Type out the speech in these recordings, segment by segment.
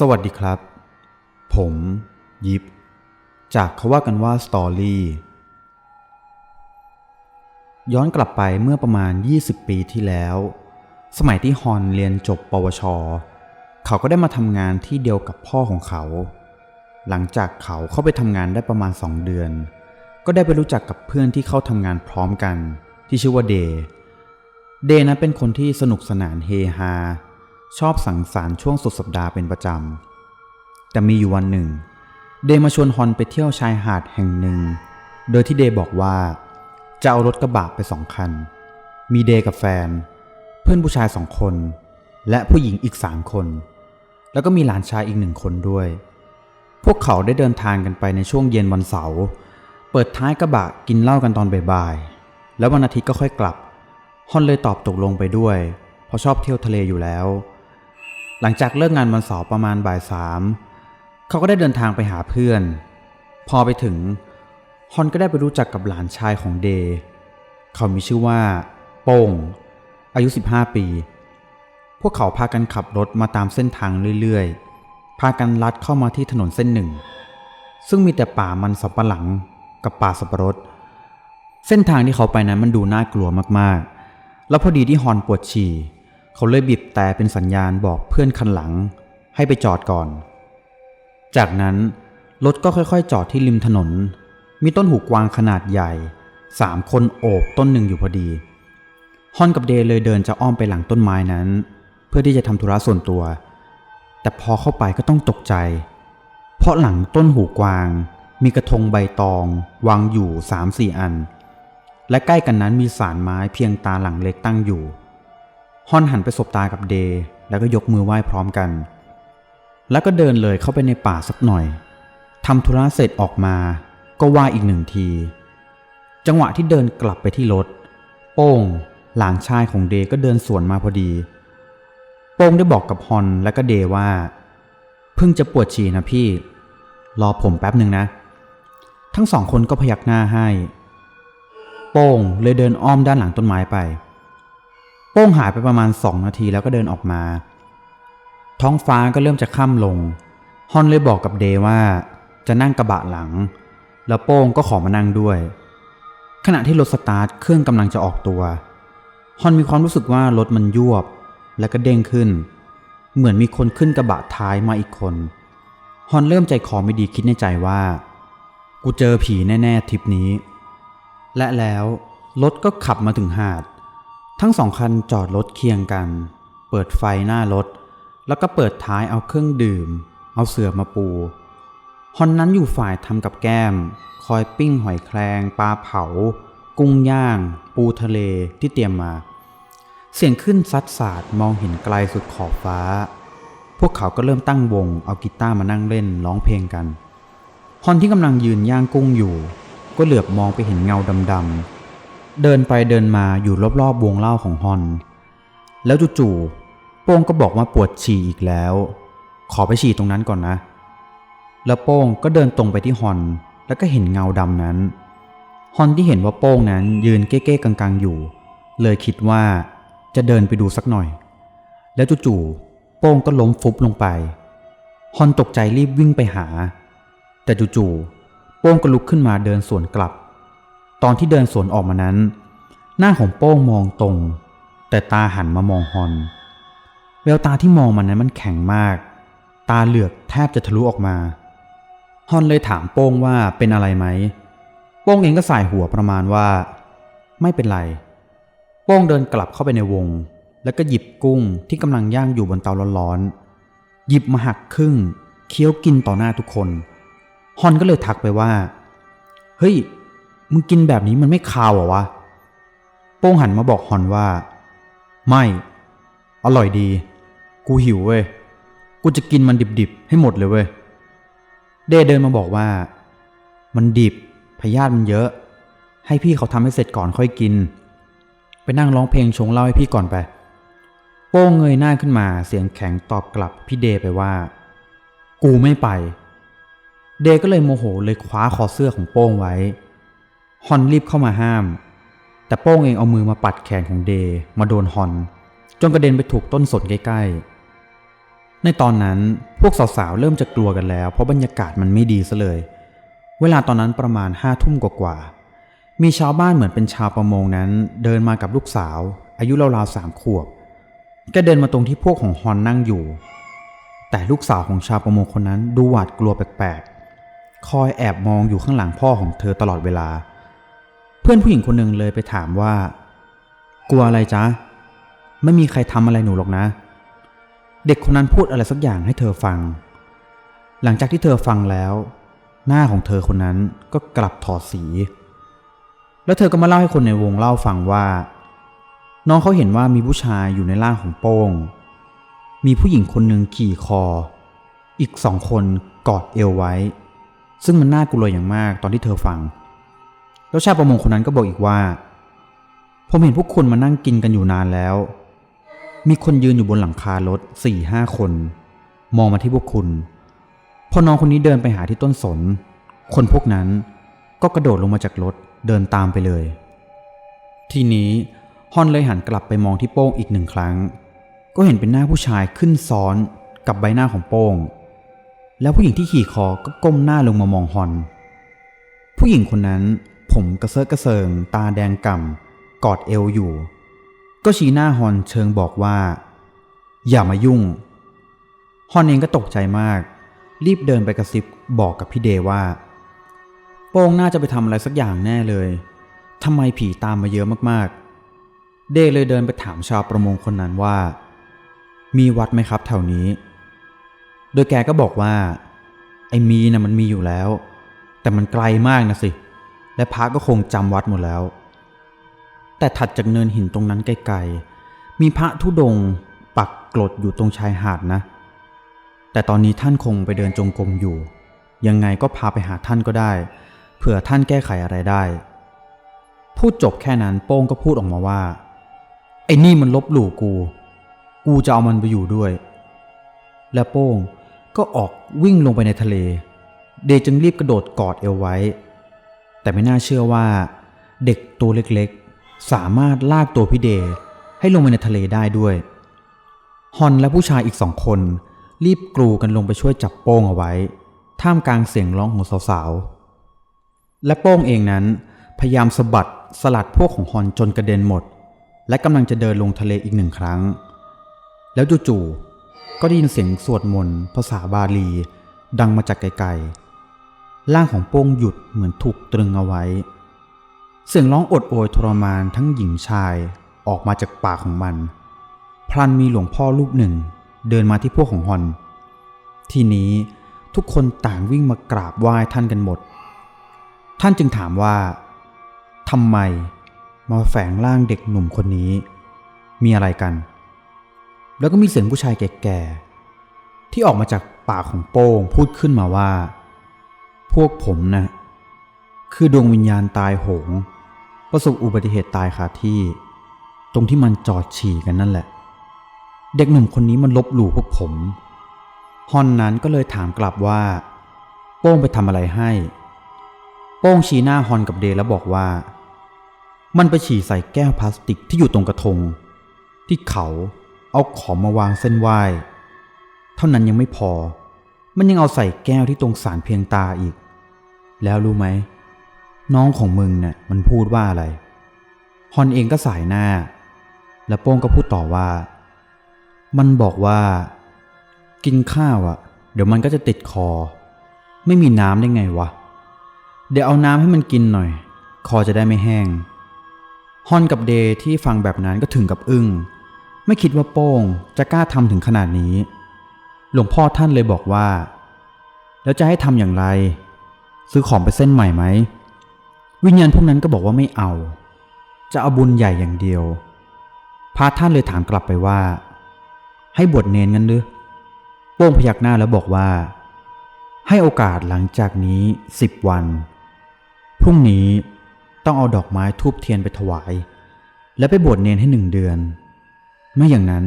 สวัสดีครับ ผม ยิปจากเขาว่ากันว่าสตอรี่ย้อนกลับไปเมื่อประมาณ 20 ปีที่แล้ว สมัยที่ฮอนเรียนจบปวช เขาก็ได้มาทำงานที่เดียวกับพ่อของเขา หลังจากเขาเข้าไปทำงานได้ประมาณ 2 เดือน ก็ได้ไปรู้จักกับเพื่อนที่เข้าทำงานพร้อมกัน ที่ชื่อว่าเดย์เดย์นั้นเป็นคนที่สนุกสนานเฮฮา ชอบสังสรรค์ช่วงสุดสัปดาห์เป็นประจำ แต่มีอยู่วันหนึ่ง เดย์มาชวนฮอนไปเที่ยวชายหาดแห่งหนึ่ง โดยที่เดย์บอกว่าจะเอารถกระบะไปสองคัน มีเดย์กับแฟน เพื่อนผู้ชายสองคน และผู้หญิงอีกสามคน แล้วก็มีหลานชายอีกหนึ่งคนด้วย พวกเขาได้เดินทางกันไปในช่วงเย็นวันเสาร์เปิดท้ายกระบะกินเหล้ากันตอนบ่ายๆแล้ววันอาทิตย์ก็ค่อยกลับฮอนเลยตอบตกลงไปด้วย เพราะชอบเที่ยวทะเลอยู่แล้ว หลังจากเลิกงานวันเสาร์ประมาณบ่ายสามเขาก็ได้เดินทางไปหาเพื่อน พอไปถึง ฮอนก็ได้ไปรู้จักกับหลานชายของเดย์เขามีชื่อว่า โป้ง อายุ 15 ปี พวกเขาพากันขับรถมาตามเส้นทางเรื่อยๆ พากันลัดเข้ามาที่ถนนเส้นหนึ่ง ซึ่งมีแต่ป่ามันสำปะหลังกับป่าสับปะรด เส้นทางที่เขาไปนั้นมันดูน่ากลัวมากๆ แล้วพอดีที่ฮอนปวดฉี่ เขาเลยบีบแต่เป็นสัญญาณบอกเพื่อนคันหลัง ให้ไปจอดก่อน จากนั้นรถก็ค่อยๆ จอดที่ริมถนน มีต้นหูกวางขนาดใหญ่สามคนโอบต้นหนึ่งอยู่พอดีฮอนกับเดย์เลยเดินจะอ้อมไปหลังต้นไม้นั้น เพื่อที่จะทำธุระส่วนตัว แต่พอเข้าไปก็ต้องตกใจ เพราะหลังต้นหูกวาง มีกระทงใบตอง วางอยู่สามสี่อัน และใกล้กันนั้นมีสารไม้เพียงตาหลังเล็กตั้งอยู่ ฮอนหันไปสบตากับเดย์แล้วก็ยกมือไหว้พร้อมกัน แล้วก็เดินเลยเข้าไปในป่าสักหน่อยทำธุระเสร็จออกมาก็ไหวอีกหนึ่งที จังหวะที่เดินกลับไปที่รถ โป้ง หลานชายของเดย์ก็เดินสวนมาพอดี โป้งได้บอกกับฮอนและก็เดย์ว่า เพิ่งจะปวดฉี่นะพี่ รอผมแป๊บหนึ่งนะ ทั้งสองคนก็พยักหน้าให้ โป้งเลยเดินอ้อมด้านหลังต้นไม้ไป ป้งหายไปประมาณสองนาทีแล้วก็เดินออกมา ท้องฟ้าก็เริ่มจะค่ำลง ฮอนเลยบอกกับเดว่าจะนั่งกระบะหลัง แล้วโป้งก็ขอมานั่งด้วย ขณะที่รถสตาร์ทเครื่องกำลังจะออกตัว ฮอนมีความรู้สึกว่ารถมันยวบและก็เด้งขึ้น เหมือนมีคนขึ้นกระบะท้ายมาอีกคน ฮอนเริ่มใจคอไม่ดีคิดในใจว่า กูเจอผีแน่ ๆทริปนี้ และแล้วรถก็ขับมาถึงหาด ทั้งสองคันจอดรถเคียงกัน เปิดไฟหน้ารถ แล้วก็เปิดท้ายเอาเครื่องดื่ม เอาเสื่อมาปูฮอนนั้นอยู่ฝ่ายทำกับแก้ม คอยปิ้งหอยแครงปลาเผา กุ้งย่าง ปูทะเลที่เตรียมมา เสียงขึ้นซัดสาดมองเห็นไกลสุดขอบฟ้า พวกเขาก็เริ่มตั้งวง เอากีตาร์มานั่งเล่นร้องเพลงกันฮอนที่กำลังยืนย่างกุ้งอยู่ ก็เหลือบมองไปเห็นเงาดำๆ เดินไปเดินมาอยู่รอบๆวงเล่าของฮอน แล้วจู่ๆโป้งก็บอกว่าปวดฉี่อีกแล้ว ขอไปฉี่ตรงนั้นก่อนนะ แล้วโป้งก็เดินตรงไปที่ฮอน แล้วก็เห็นเงาดำนั้น ฮอนที่เห็นว่าโป้งนั้นยืนเก้ๆกังๆอยู่ เลยคิดว่าจะเดินไปดูสักหน่อย แล้วจู่ๆโป้งก็ล้มฟุบลงไปฮอนตกใจรีบวิ่งไปหา แต่จู่ๆโป้งก็ลุกขึ้นมาเดินสวนกลับ ตอนที่เดินสวนออกมานั้น หน้าของโป้งมองตรง แต่ตาหันมามองฮอน แววตาที่มองมันนั้นมันแข็งมาก ตาเหลือกแทบจะทะลุออกมาฮอนเลยถามโป้งว่าเป็นอะไรไหม โป้งเองก็สายหัวประมาณว่า ไม่เป็นไร โป้งเดินกลับเข้าไปในวง แล้วก็หยิบกุ้งที่กำลังย่างอยู่บนเตาร้อนๆหยิบมาหักครึ่งเคี้ยวกินต่อหน้าทุกคนฮอนก็เลยทักไปว่า เฮ้ย มึงกินแบบนี้มันไม่คาวเหรอวะ โป้งหันมาบอกฮอนว่า ไม่ อร่อยดี กูหิวเว้ย กูจะกินมันดิบๆ ให้หมดเลยเว้ย เดเดินมาบอกว่า มันดิบพยาธิมันเยอะ ให้พี่เขาทำให้เสร็จก่อนค่อยกิน ไปนั่งร้องเพลงชงเหล้าให้พี่ก่อนไป โป้งเงยหน้าขึ้นมาเสียงแข็งตอบกลับพี่เดไปว่า กูไม่ไป เดก็เลยโมโหเลยคว้าคอเสื้อของโป้งไว้ ฮอนรีบเข้ามาห้าม แต่โป้งเองเอามือมาปัดแขนของเดย์มาโดนฮอน จนกระเด็นไปถูกต้นสนใกล้ๆ ในตอนนั้นพวกสาวๆ เริ่มจะกลัวกันแล้ว เพราะบรรยากาศมันไม่ดีซะเลย เวลาตอนนั้นประมาณห้าทุ่มกว่าๆ มีชาวบ้านเหมือนเป็นชาวประมงนั้น เดินมากับลูกสาว อายุราวๆสามขวบแกเดินมาตรงที่พวกของฮอนนั่งอยู่ แต่ลูกสาวของชาวประมงคนนั้นดูหวาดกลัวแปลกๆ คอยแอบมองอยู่ข้างหลังพ่อของเธอตลอดเวลา พื่อนผู้หญิงคนหนึ่งเลยไปถามว่า กลัวอะไรจ๊ะ ไม่มีใครทำอะไรหนูหรอกนะ เด็กคนนั้นพูดอะไรสักอย่างให้เธอฟัง หลังจากที่เธอฟังแล้ว หน้าของเธอคนนั้นก็กลับถอดสี แล้วเธอก็มาเล่าให้คนในวงเล่าฟังว่า น้องเขาเห็นว่ามีผู้ชายอยู่ในร่างของโป้ง มีผู้หญิงคนหนึ่งขี่คอ อีกสองคนกอดเอวไว้ ซึ่งมันน่ากลัวอย่างมากตอนที่เธอฟัง แล้วชายประมงคนนั้นก็บอกอีกว่า ผมเห็นพวกคุณมานั่งกินกันอยู่นานแล้ว มีคนยืนอยู่บนหลังคารถสี่ห้าคน มองมาที่พวกคุณ พอน้องคนนี้เดินไปหาที่ต้นสน คนพวกนั้นก็กระโดดลงมาจากรถเดินตามไปเลย ทีนี้ฮอนเลยหันกลับไปมองที่โป้งอีกหนึ่งครั้ง ก็เห็นเป็นหน้าผู้ชายขึ้นซ้อนกับใบหน้าของโป้ง แล้วผู้หญิงที่ขี่คอก็ก้มหน้าลงมามองฮอน ผู้หญิงคนนั้น ผมกระเซาะกระเซิง ตาแดงก่ำกอดเอวอยู่ ก็ชี้หน้าฮอนเชิงบอกว่า อย่ามายุ่ง ฮอนเองก็ตกใจมาก รีบเดินไปกระซิบบอกกับพี่เดว่า โป้งน่าจะไปทำอะไรสักอย่างแน่เลยทำไมผีตามมาเยอะมากๆ เดเลยเดินไปถามชาวประมงคนนั้นว่า มีวัดไหมครับแถวนี้ โดยแกก็บอกว่า ไอ้มีนะ่ะมันมีอยู่แล้ว แต่มันไกลมากนะสิ และพระก็คงจำวัดหมดแล้ว แต่ถัดจากเนินหินตรงนั้นไกลๆ มีพระธุดงปักกลดอยู่ตรงชายหาดนะ แต่ตอนนี้ท่านคงไปเดินจงกรมอยู่ ยังไงก็พาไปหาท่านก็ได้ เผื่อท่านแก้ไขอะไรได้ พูดจบแค่นั้นโป้งก็พูดออกมาว่า ไอ้นี่มันลบหลู่กู กูจะเอามันไปอยู่ด้วย และโป้งก็ออกวิ่งลงไปในทะเล เดย์จึงรีบกระโดดกอดเอวไว้ แต่ไม่น่าเชื่อว่า เด็กตัวเล็กๆ สามารถลากตัวพี่เดย์ให้ลงไปในทะเลได้ด้วย ฮอนและผู้ชายอีกสองคน รีบกรูกันลงไปช่วยจับโป้งเอาไว้ ท่ามกลางเสียงร้องของสาวๆ และโป้งเองนั้น พยายามสะบัดสลัดพวกของฮอนจนกระเด็นหมด และกำลังจะเดินลงทะเลอีกหนึ่งครั้ง แล้วจู่ๆก็ได้ยินเสียงสวดมนต์ภาษาบาลี ดังมาจากไกลๆ ร่างของโป้งหยุดเหมือนถูกตรึงเอาไว้ เสียงร้องอดโอยทรมานทั้งหญิงชายออกมาจากปากของมัน พลันมีหลวงพ่อรูปหนึ่ง เดินมาที่พวกของฮอน ทีนี้ทุกคนต่างวิ่งมากราบไหว้ท่านกันหมด ท่านจึงถามว่าทำไมมาแฝงร่างเด็กหนุ่มคนนี้ มีอะไรกัน แล้วก็มีเสียงผู้ชายแก่ๆที่ออกมาจากปากของโป้งพูดขึ้นมาว่า พวกผมนะคือดวงวิญญาณตายโหง ประสบอุบัติเหตุตายคาที่ ตรงที่มันจอดฉี่กันนั่นแหละ เด็กหนุ่มคนนี้มันลบหลู่พวกผมฮอนนั้นก็เลยถามกลับว่า โป้งไปทำอะไรให้ โป้งชี้หน้าฮอนกับเดแล้วบอกว่า มันไปฉี่ใส่แก้วพลาสติกที่อยู่ตรงกระทง ที่เขาเอาของมาวางเส้นไหว้ เท่านั้นยังไม่พอ มันยังเอาใส่แก้วที่ตรงสารเพียงตาอีก แล้วรู้ไหม น้องของมึงเนี่ยมันพูดว่าอะไร ฮอนเองก็สายหน้า แล้วโป้งก็พูดต่อว่า มันบอกว่า กินข้าวอะ่ะ เดี๋ยวมันก็จะติดคอ ไม่มีน้ำได้ไงวะ เดี๋ยวเอาน้ำให้มันกินหน่อย คอจะได้ไม่แห้ง ฮอนกับเดที่ฟังแบบนั้นก็ถึงกับอึง้ง ไม่คิดว่าโป้งจะกล้าทำถึงขนาดนี้ หลวงพ่อท่านเลยบอกว่า แล้วจะให้ทำอย่างไร ซื้อของไปเส้นใหม่ไหม วิญญาณพวกนั้นก็บอกว่าไม่เอา จะเอาบุญใหญ่อย่างเดียว พระท่านเลยถามกลับไปว่า ให้บวชเนนงั้นหรือโป้งพยักหน้าแล้วบอกว่า ให้โอกาสหลังจากนี้สิบวัน พรุ่งนี้ต้องเอาดอกไม้ทูบเทียนไปถวาย และไปบวชเนนให้หนึ่งเดือน ไม่อย่างนั้น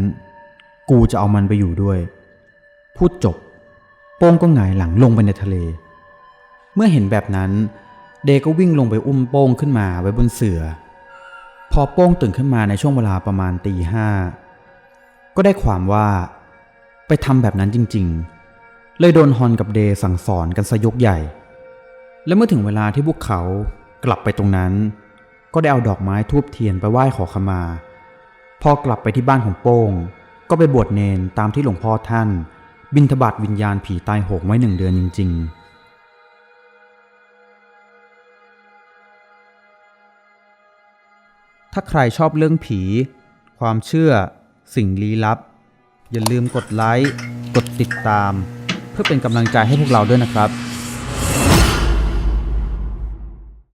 กูจะเอามันไปอยู่ด้วย พูดจบ โป้งก็หงายหลังลงไปในทะเล เมื่อเห็นแบบนั้น เดก็วิ่งลงไปอุ้มโป้งขึ้นมาไว้บนเสือ พอโป้งตื่นขึ้นมาในช่วงเวลาประมาณตีห้าก็ได้ความว่า ไปทำแบบนั้นจริง ๆ เลยโดนฮอนกับเดย์สั่งสอนกันซะยกใหญ่ และเมื่อถึงเวลาที่พวกเขากลับไปตรงนั้น ก็ได้เอาดอกไม้ทูบเทียนไปไหว้ขอขมา พอกลับไปที่บ้านของโป้ง ก็ไปบวชเนนตามที่หลวงพ่อท่าน บินทบาทวิญญาณผีตายโหงไว้หนึ่งเดือนจริง ๆถ้าใครชอบเรื่องผี ความเชื่อ สิ่งลี้ลับ อย่าลืมกดไลค์ กดติดตาม เพื่อเป็นกำลังใจให้พวกเราด้วยนะครับ